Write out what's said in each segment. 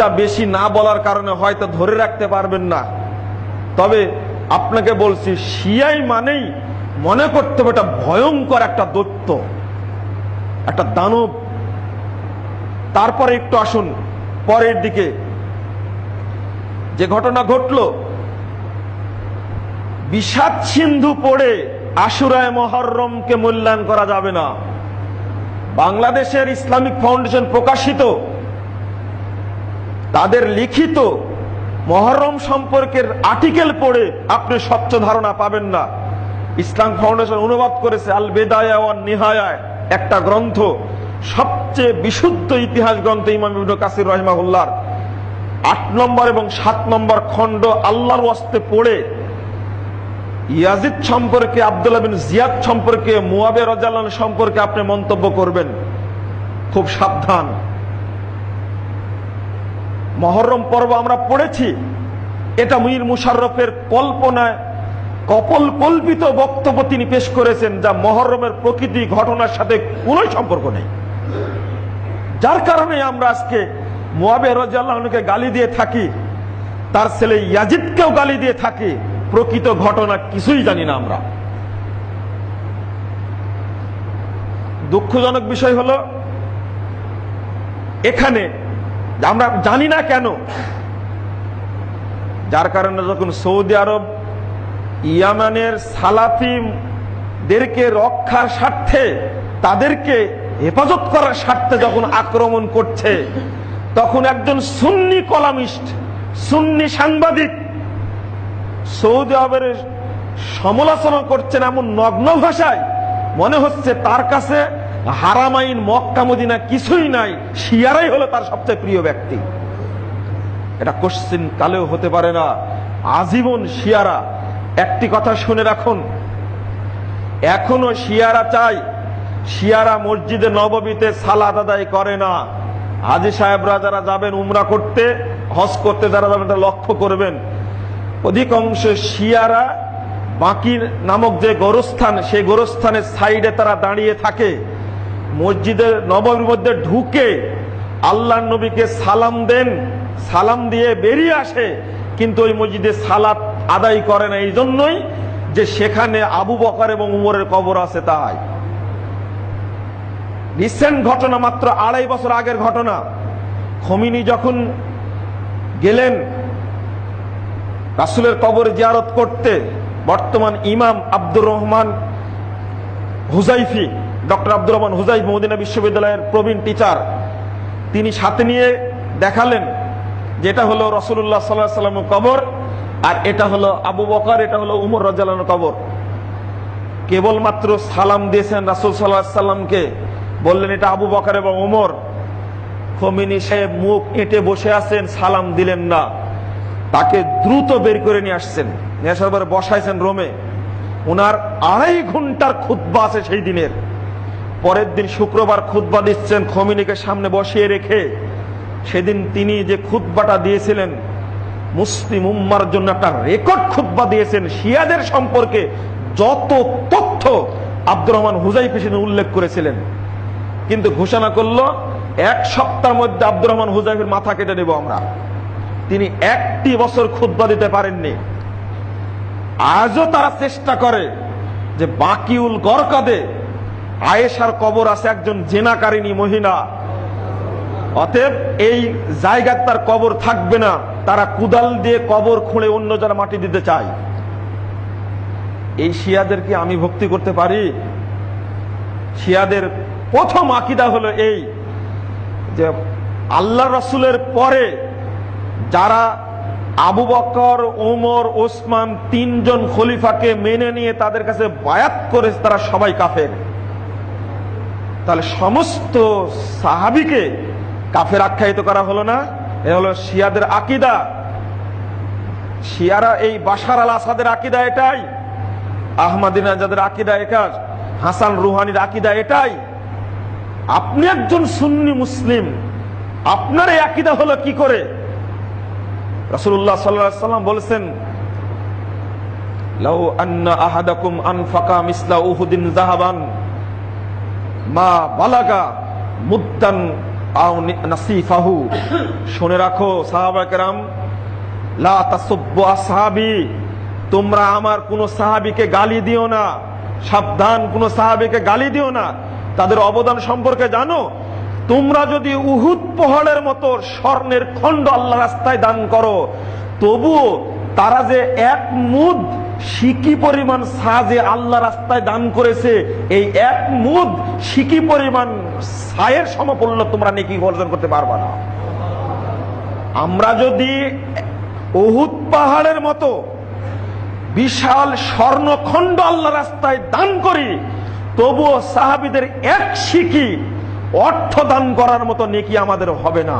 বেশি না বলার কারণে হয়তো ধরে রাখতে পারবেন না। তবে আপনাকে বলছি, শিয়াই মানেই মনে করতে হবে এটা ভয়ঙ্কর একটা দৈত্য, একটা দানব। তারপরে একটু আসুন, পরের দিকে। যে ঘটনা ঘটল, বিষাদ সিন্ধু পড়ে আশুরায় মহরমকে মূল্যায়ন করা যাবে না। বাংলাদেশের ইসলামিক ফাউন্ডেশন প্রকাশিত তাদের লিখিত মহরম সম্পর্কের আর্টিকেল পড়ে আপনি স্বচ্ছ ধারণা পাবেন না। ইসলাম ফাউন্ডেশন অনুবাদ করেছে, আল বেদায়া নিহায়ায়, একটা গ্রন্থ, সবচেয়ে বিশুদ্ধ ইতিহাস গ্রন্থ ইমাম ইবনু কাসির রহিমাহুল্লাহর। আট নম্বর এবং সাত নম্বর খণ্ড আল্লাহর ওয়াস্তে পড়ে। ইয়াজিদ সম্পর্কে, আব্দুল্লাহ বিন জিয়াদ সম্পর্কে মুয়াবে রাজাল্লাহ সম্পর্কে আপনি মন্তব্য করবেন। খুব সাবধান। মহরম পর্ব আমরা পড়েছি। এটা মীর মুশাররফের কল্পনায় কপল কল্পিত বক্তব্য তিনি পেশ করেছেন, যা মহরমের প্রকৃতি ঘটনার সাথে কোনো সম্পর্ক নেই। যার কারণে আমরা আজকে মোয়াবে রাজাল্লাহকে গালি দিয়ে থাকি, তার ছেলে ইয়াজিদকেও গালি দিয়ে থাকি, প্রকৃত ঘটনা কিছুই জানি না আমরা। দুঃখজনক বিষয় হলো, এখানে আমরা জানি না কেন। যার কারণে যখন সৌদি আরব ইয়ামানের সালাফিদেরকে রক্ষার স্বার্থে, তাদেরকে হেফাজত করার স্বার্থে যখন আক্রমণ করছে, তখন একজন সুন্নি কলামিস্ট, সুন্নি সাংবাদিক সৌদি আরবের সমালোচনা করছেন এমন নগ্ন ভাষায়, মনে হচ্ছে তার কাছে হারামাইন মক্কা, মদিনা কিছুই নাই, শিয়ারাই হলো তার সবচেয়ে প্রিয় ব্যক্তি। এটা কোশ্চিন কালেও হতে পারে না। আজীবন শিয়ারা, একটি কথা শুনে রাখুন। এখনও শিয়ারা চাই, শিয়ারা মসজিদে নববীতে সালাদ আদায় করে না। হাজি সাহেবরা যারা যাবেন উমরা করতে, হজ করতে, যারা যাবেন তারা লক্ষ্য করবেন। অধিকাংশ শিয়ারা বাকির নামক যে গোরস্থান, সেই গোরস্থানের সাইডে তারা দাঁড়িয়ে থাকে। মসজিদের নবমীর মধ্যে ঢুকে আল্লাহ নবীকে সালাম দেন, সালাম দিয়ে বেরিয়ে আসে, কিন্তু ওই মসজিদে সালাত আদায় করে না। এই জন্যই যে সেখানে আবু বকর এবং উমরের কবর আছে তাই। রিসেন্ট ঘটনা মাত্র আড়াই বছর আগের ঘটনা। খমিনি যখন গেলেন রাসুলের কবর জিয়ারত করতে, বর্তমান ইমাম Abdur Rahman Huzaifi doctor Abdur Rahman Huzaif Medina বিশ্ববিদ্যালয়ের প্রবীণ টিচার। তিনি সাথে নিয়ে দেখালেন যেটা হলো রসুল্লাহ সাল্লাহ সাল্লামের কবর আর এটা হলো আবু বকর, এটা হলো উমর রাজালানোর কবর। কেবলমাত্র সালাম দিয়েছেন রাসুল সাল্লাহ সাল্লামকে। বললেন, এটা আবু বকর এবং উমর। খমিনী সাহেব মুখ এঁটে বসে আছেন, সালাম দিলেন না। তাকে দ্রুত বের করে নিয়ে আসছেন। নিয়ে আসার পরে বসাইছেন রোমে। ওনার আড়াই ঘণ্টার খুদ্া আছে সেই দিনের। পরের দিন শুক্রবার খুদ্া দিচ্ছেন খমিনীকে সামনে বসিয়ে রেখে। সেদিন তিনি যে খুদ্বাটা দিয়েছিলেন, মুসলিম উম্মার জন্য একটা রেকর্ড খুদ্া দিয়েছেন। শিয়াদের সম্পর্কে যত তথ্য আব্দুর রহমান হুজাইফি সেদিন উল্লেখ করেছিলেন। কিন্তু ঘোষণা করল, এক সপ্তাহের মধ্যে আব্দুর রহমান হুজাইফের মাথা কেটে নেব আমরা। তিনি একটি বছর খুদ্া দিতে পারেননি। আজও তারা চেষ্টা করে যে বাকিউল গরকাদে আয়েশার কবর আছে একজন জেনাকারিনী মহিলা। অতএব এই জায়গায় তার কবর থাকবে না। তারা কুদাল দিয়ে কবর খুঁড়ে অন্য যারা মাটি দিতে চায়। এই শিয়াদেরকে আমি ভক্তি করতে পারি? শিয়াদের প্রথম আকিদা হলো এই যে আল্লাহ রসুলের পরে যারা আবু বকর, ওমর, ওসমান তিনজন খলিফাকে মেনে নিয়ে তাদের কাছে বায়াত করে তারা সবাই কাফের। তাহলে সমস্ত সাহাবিকে কাফের আখ্যায়িত করা হলো না? এ হলো শিয়াদের আকিদা। শিয়ারা এই বাসার আল আসাদের আকিদা এটাই আহমাদিনাজাদের আকিদা একার হাসান রুহানির আকিদা এটাই। আপনি একজন সুন্নি মুসলিম, আপনার এই আকিদা হলো কি করে? রসুল্লাহ সাল্লাম বলেছেন, লাউ আন্না আহাদাকুম আনফাকা মিসলা উহুদিন জাহাবান মা বালাগা মুদ্দান আও নাসিফাহু। শুনে রাখো সাহাবাকেরাম লা তাসুব্বু আসহাবি, তোমরা আমার কোন সাহাবীকে গালি দিও না, সাবধান কোন সাহাবীকে গালি দিও না। তাদের অবদান সম্পর্কে জানো? তোমরা যদি উহুদ পাহাড়ের মতো স্বর্ণের খণ্ড আল্লাহ রাস্তায় দান করো, তবুও তারা যে এক মুদ সিকি পরিমাণ সাজে আল্লাহ রাস্তায় দান করেছে, এই এক মুদ সিকি পরিমাণ সায়ের সমপল্য তোমরা নেকি অর্জন করতে পারবা না। আমরা যদি উহুদ পাহাড়ের মতো বিশাল স্বর্ণখণ্ড আল্লাহ রাস্তায় দান করি, তবুও সাহাবিদের এক শিখি অর্থ দান করার মতো নেকি আমাদের হবে না।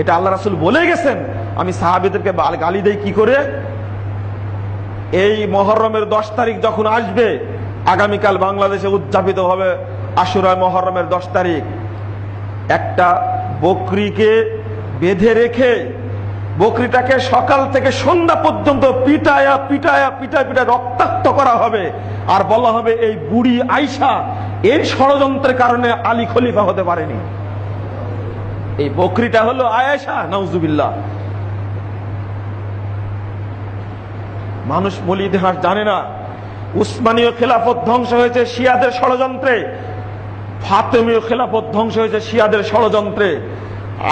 এটা আল্লাহ রাসুল বলে গেছেন। আমি সাহাবিদেরকে গালি দেই কি করে? এই মহরমের দশ তারিখ যখন আসবে, আগামীকাল বাংলাদেশে উদযাপিত হবে আশুরা মহরমের দশ তারিখ। একটা বকরিকে বেঁধে রেখে, বকরিটাকে সকাল থেকে সন্ধ্যা পর্যন্ত পিটায়া পিটায়া, পিটায় পিটায় রক্তাক্ত করা হবে। আর বলা হবে এই বুড়ি আইসা এই ষড়যন্ত্রের কারণে আলী খলিফা হতে পারেনি। এই বকরিটা হলো আয়েশা, নাউজুবিল্লাহ। মানুষ মূল ইতিহাস জানে না। উসমানীয় খেলাফত ধ্বংস হয়েছে শিয়াদের ষড়যন্ত্রে। ফাতেমীয় খেলাফত ধ্বংস হয়েছে শিয়াদের ষড়যন্ত্রে।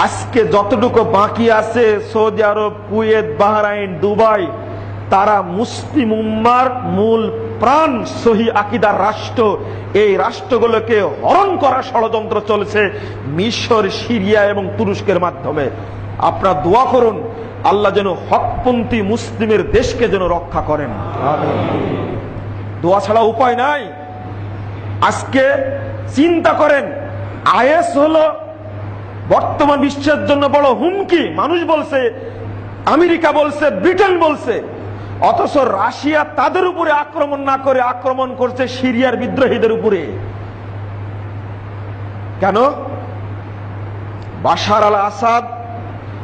আজকে যতটুকু বাকি আছে, Saudi Arab, Kuwait, Bahrain, Dubai, তারা মুসলিম উম্মার মূল প্রাণ, সহি আকিদার রাষ্ট্র। এই রাষ্ট্রগুলোকে হরণ করার ষড়যন্ত্র চলছে মিশর, সিরিয়া এবং তুরস্কের মাধ্যমে। আপনারা দোয়া করুন আল্লাহ যেন হকপন্থী মুসলিমের দেশকে যেন রক্ষা করেন। দোয়া ছাড়া উপায় নাই। আজকে চিন্তা করেন আইএস হলো বর্তমান বিশ্বের জন্য বড় হুমকি। মানুষ বলছে, আমেরিকা বলছে, ব্রিটেন বলছে, অথচ রাশিয়া তাদের উপরে আক্রমণ না করে আক্রমণ করছে সিরিয়ার বিদ্রোহীদের উপরে। কেন? বাশার আল আসাদ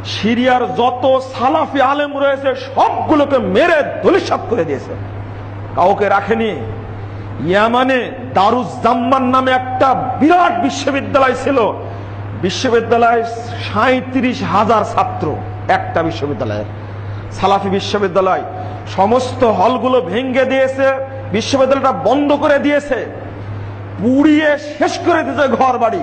সিরিয়ার যত সালাফি আলেম রয়েছে, সবগুলোকে মেরে ধলিসাত করে দিয়েছে। কাউকে রাখেনি। ইয়ামানে দারুজ জাম্মান নামে একটা বিরাট বিশ্ববিদ্যালয় ছিল। বিশ্ববিদ্যালয় সাঁত্রিশ হাজার ছাত্র, একটা বিশ্ববিদ্যালয়ের। সালাফি বিশ্ববিদ্যালয়, সমস্ত হলগুলো ভেঙ্গে দিয়েছে, বিশ্ববিদ্যালয়টা বন্ধ করে দিয়েছে। পুড়িয়ে শেষ করে দিয়েছে ঘর বাড়ি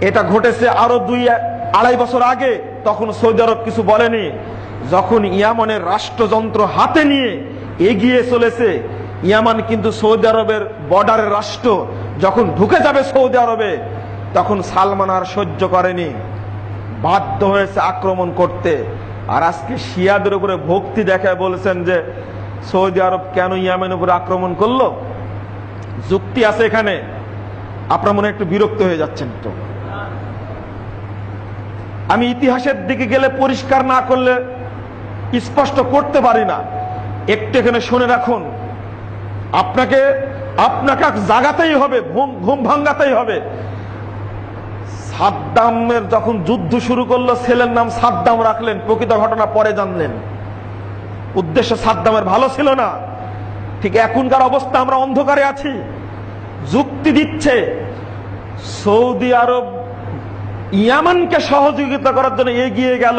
এটা ঘটেছে আরও দুই, আড়াই বছর আগে, তখন সৌদি আরব কিছু বলেনি। যখন ইয়ামানের রাষ্ট্রযন্ত্র হাতে নিয়ে এগিয়ে চলেছে, ইয়ামান কিন্তু সৌদি আরবের বর্ডারের রাষ্ট্র, যখন ঢুকে যাবে সৌদি আরবে, তখন সালমান আর সহ্য করেনি। বাধ্য হয়েছে আক্রমণ করতে। আর আজকে শিয়াদের উপরে ভক্তি দেখায় বলেছেন যে, সৌদি আরব কেন ইয়ামের উপরে আক্রমণ করল? যুক্তি আছে এখানে। আপনার মনে একটু বিরক্ত হয়ে যাচ্ছেন তো। আমি ইতিহাসের দিকে গেলে পরিষ্কার না করলে স্পষ্ট করতে পারি না। একটু এখানে শুনে রাখুন। আপনাকে আপনাকে জাগাতেই হবে ঘুম ভাঙ্গাতেই হবে। সাদ্দামের যখন যুদ্ধ শুরু করল, ছেলের নাম সাদ্দাম রাখলেন, প্রকৃত ঘটনা পরে জানলেন। উদ্দেশ্য সাদ্দামের ভালো ছিল না। ঠিক এখনকার অবস্থা, আমরা অন্ধকারে আছি। যুক্তি দিচ্ছে, সৌদি আরব ইয়ামানকে সহযোগিতা করার জন্য এগিয়ে গেল,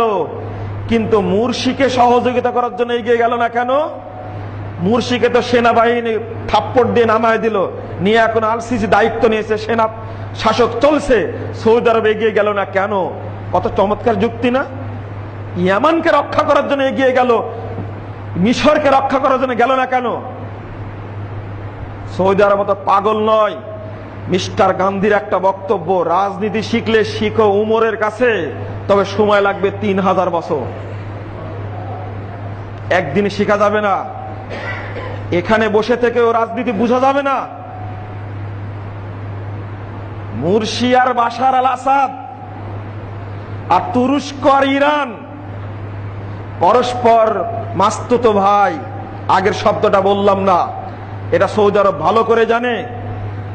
কিন্তু মুরশিকে সহযোগিতা করার জন্য এগিয়ে গেল না কেন? মুরশিকে তো সেনাবাহিনী থাপ্পড় দিয়ে নামায় দিল। নিয়ে এখন আলসিসি দায়িত্ব নিয়েছে, সেনা শাসক চলছে। সৌদি আরব এগিয়ে গেল না কেন? কত চমৎকার যুক্তি না? ইয়ামানকে রক্ষা করার জন্য এগিয়ে গেল, মিশরকে রক্ষা করার জন্য গেল না কেন? সৌদি আরব তো পাগল নয়। মিস্টার গান্ধীর একটা বক্তব্য, রাজনীতি শিখলে শিখো উমরের কাছে, তবে সময় লাগবে তিন হাজার বছর। একদিনে শেখা যাবে না, এখানে বসে থেকেও রাজনীতি বোঝা যাবে না। মুর্শিয়ার বাসার আল আসাদ আর তুরস্ক আর ইরান, পরস্পর মাস্তুত ভাই, আগের শব্দটা বললাম না, এটা সৌদি আরব ভালো করে জানে।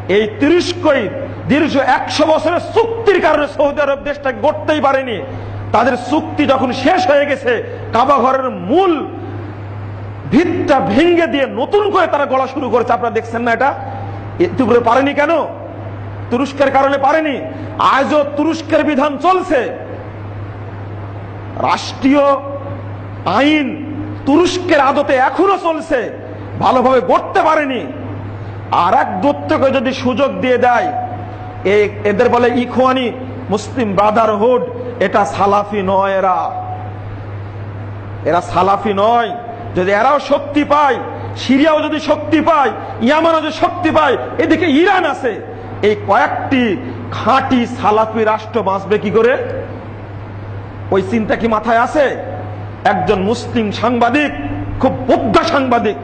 এই তুরস্কই দীর্ঘ একশো বছরের চুক্তির কারণে সৌদি আরব দেশটা গড়তেই পারেনি। তাদের চুক্তি যখন শেষ হয়ে গেছে, কাবা ঘরের মূল ভিতটা ভেঙে দিয়ে নতুন করে তারা গড়া শুরু করেছে। আপনারা দেখছেন না এটা? ইতিপূর্বে পারেনি কেন? তুরস্কের কারণে পারেনি। আজও তুরস্কের বিধান চলছে। রাষ্ট্রীয় আইন তুরস্কের আদতে এখনও চলছে। ভালোভাবে গড়তে পারেনি। আর এক দত্তকে যদি সুযোগ দিয়ে দেয় এদের বলে, ইখওয়ানি মুসলিম ব্রাদারহুড, এটা সালাফি নয় এরা। এরা সালাফি নয়। যদি এরাও শক্তি পায়, সিরিয়াও যদি শক্তি পায়, ইয়ামানও যদি শক্তি পায়, এদিকে ইরান আছে। এই কয়েকটি খাঁটি সালাফি রাষ্ট্র বাঁচবে কি করে? ওই চিন্তা কি মাথায় আছে? একজন মুসলিম সাংবাদিক, খুব বোদ্ধা সাংবাদিক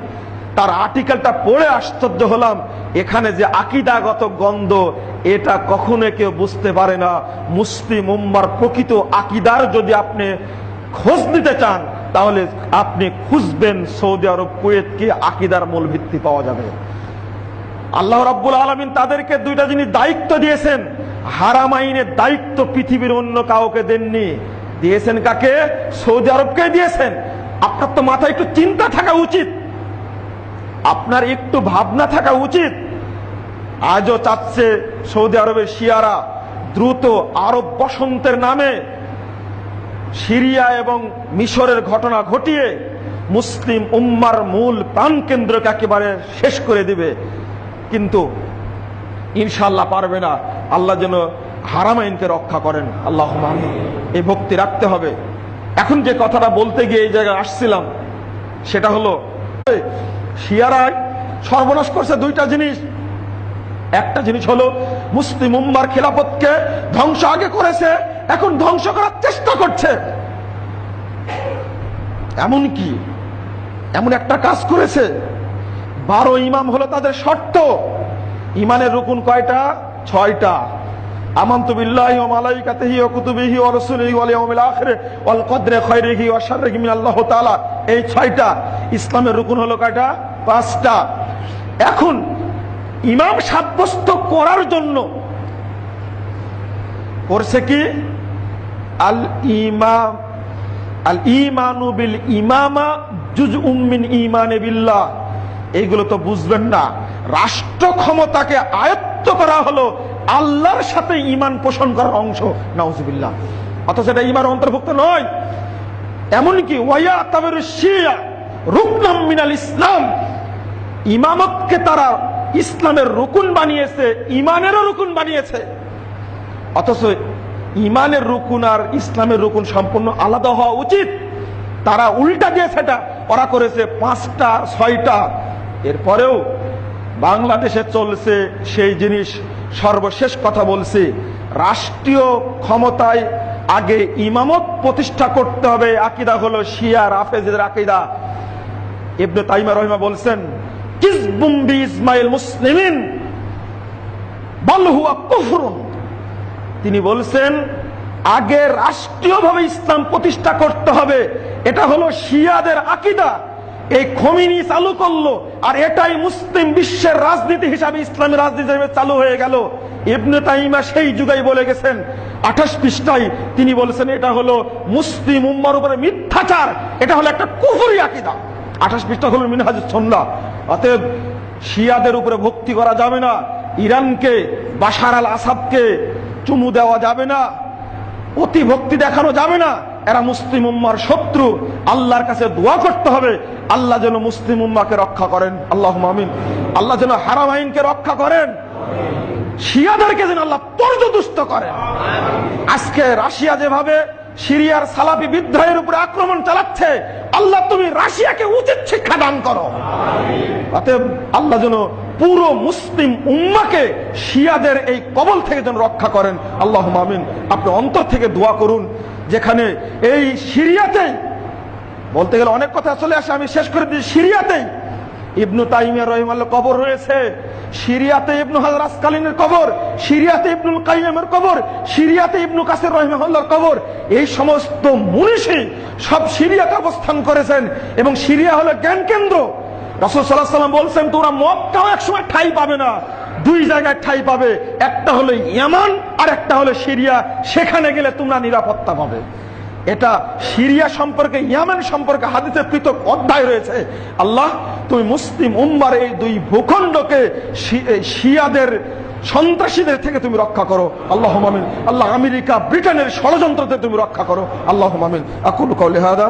তার আর্টিকেলটা পড়ে আশ্চর্য হলাম। এখানে যে আকিদাগত গন্ধ, এটা কখনো কেউ বুঝতে পারে না। মুসলিম উম্মার প্রকৃত আকিদার যদি আপনি খোঁজ নিতে চান, তাহলে আপনি খুঁজবেন সৌদি আরব কুয়েতকে আকিদার মূল ভিত্তি পাওয়া যাবে। আল্লাহ রাব্বুল আলমিন তাদেরকে দুইটা জিনিস দায়িত্ব দিয়েছেন। হারাম আইনের দায়িত্ব পৃথিবীর অন্য কাউকে দেননি। দিয়েছেন কাকে? সৌদি আরবকে দিয়েছেন। আপনার তো মাথায় একটু চিন্তা থাকা উচিত। আপনার একটু ভাবনা থাকা উচিত। আজও চাচ্ছে সৌদি আরবের শিয়ারা দ্রুত আরব বসন্তের নামে সিরিয়া এবং মিশরের ঘটনা ঘটিয়ে মুসলিম উম্মার মূল প্রাণকেন্দ্রকে একেবারে শেষ করে দিবে। কিন্তু ইনশাল্লাহ পারবে না। আল্লাহ যেন হারামাইনকে রক্ষা করেন। আল্লাহ এই ভক্তি রাখতে হবে। এখন যে কথাটা বলতে গিয়ে এই জায়গায় আসছিলাম, সেটা হলো শিয়ারায় সর্বনাশ করছে দুইটা জিনিস। একটা জিনিস হলো, মুসলিম উম্মার খেলাফতকে ধ্বংস আগে করেছে, এখন ধ্বংস করার চেষ্টা করছে। এমন কি? এমন একটা কাজ করেছে। বারো ইমাম হলো তাদের শর্ত। ইমানের রুকুন কয়টা? ছয়টা। আমান্তু বিল্লাহি ওয়া মালাইকাতিহি ওয়া কুতুবিহি ওয়া রাসূলিহি ওয়াল ইয়াউমিল আখির ওয়াল কদরি খাইরিহি ওয়া শাররিহি মিন আল্লাহ তাআলা। এই ছয়টা ইসলামের রুকুন হলো কয়টা? পাঁচটা। এখন ইমাম সাব্যস্ত করার জন্য করছে কি? আল ইমাম, আল ইমানু বিল ইমামা জুজ উম্মিন ইমানে বিল্লাহ। এইগুলো তো বুঝবেন না। রাষ্ট্র ক্ষমতাকে আয়ত্ত করা হলো আল্লাহর সাথে ইমান পোষণ করার অংশ, নাউজুবিল্লাহ। অথচ এটা ইমান অন্তর্ভুক্ত নয়। এমনকি ওয়া তাবের শিয়া, রুকনাম মিনাল ইসলাম। ইমামতকে তারা ইসলামের রুকুন বানিয়েছে ইমানেরও রুকুন বানিয়েছে। অথচ ইমানের রুকুন আর ইসলামের রুকুন সম্পূর্ণ আলাদা হওয়া উচিত। তারা উল্টা দিয়ে সেটা ওরা করেছে পাঁচটা, ছয়টা। এরপরেও বাংলাদেশে চলছে সেই জিনিস সর্বশেষ কথা বলছি, রাষ্ট্রীয় ক্ষমতায় আগে ইমামত প্রতিষ্ঠা করতে হবে, আকিদা হলো শিয়া রাফেজের আকিদা। ইবনে তাইমা রহিমা বলছেন, কিসবুম বি ইসমাইল মুসলিমিন তিনি বলছেন, আগে রাষ্ট্রীয়ভাবে ইসলাম প্রতিষ্ঠা করতে হবে, এটা হলো শিয়াদের আকিদা। এই খমিনি চালু করল, আর এটাই মুসলিম বিশ্বের রাজনীতি হিসাবে ইসলামী রাজনীতি হিসেবে চালু হয়ে গেল। ইবনে তাইমা সেই যুগাই বলে গেছেন, আঠাশ পৃষ্ঠায় তিনি বলেছেন, এটা হলো মুসলিম উম্মার উপরে মিথ্যাচার, এটা হলো একটা কুফুরি আকিদা। আঠাশ পৃষ্ঠা হলো মিনহাজ সন্ধ্যা অতএব শিয়াদের উপরে ভক্তি করা যাবে না, ইরানকে, বাশার আল আসাদকে চুমু দেওয়া যাবে না, অতি ভক্তি দেখানো যাবে না। এরা মুসলিম উম্মার শত্রু। আল্লাহর কাছে দোয়া করতে হবে। আল্লাহ যেন মুসলিম উম্মাকে রক্ষা করেন। আল্লাহ মামিন আল্লাহ যেন হারাম আইনকে রক্ষা করেন। শিয়াদেরকে যেন আল্লাহ পর্যদুষ্ট করেন। আজকে রাশিয়া যেভাবে সিরিয়ার সালাফি বিদ্রোহের উপরে আক্রমণ চালাচ্ছে, আল্লাহ তুমি রাশিয়াকে উচিত শিক্ষা দান করো। আল্লাহ যেন পুরো মুসলিম উম্মাকে শিয়াদের এই কবল থেকে যেন রক্ষা করেন। আল্লাহ মামিন আপনি অন্তর থেকে দোয়া করুন। যেখানে এই সিরিয়াতেই, বলতে গেলে অনেক কথা চলে আসে, আমি শেষ করে দিই, সিরিয়াতেই ইবনু তাইমিয়া রহিমাল্লাহ কবর রয়েছে। সিরিয়াতে ইবনু হাজার আসকালিনের কবর, সিরিয়াতে ইবনুল কাইমের কবর, সিরিয়াতে ইবনু কাসির রহিমাল্লাহর কবর। এই সমস্ত মুনিষী সব সিরিয়াতে অবস্থান করেছেন এবং সিরিয়া হলো জ্ঞান কেন্দ্র সাল্লাল্লাহু আলাইহি সাল্লাম বলছেন, তোমরা মক্কাও একসময় ঠাই পাবে না। দুই জায়গায় ঠাই পাবে, একটা হলো ইয়ামান আর একটা হলো সিরিয়া। সেখানে গেলে তোমরা নিরাপত্তা পাবে। এটা সিরিয়া সম্পর্কে, ইয়ামেন সম্পর্কে হাদিসে পৃথক অধ্যায় রয়েছে। আল্লাহ, তুমি মুসলিম উম্মার এই দুই ভূখণ্ডকে শিয়াদের সন্ত্রাসীদের থেকে তুমি রক্ষা করো। আল্লাহ মামিন আল্লাহ আমেরিকা ব্রিটেনের ষড়যন্ত্র থেকে তুমি রক্ষা করো। আল্লাহ মামিন আকুল কৌলে হাদা।